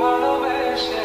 ভালোবেসে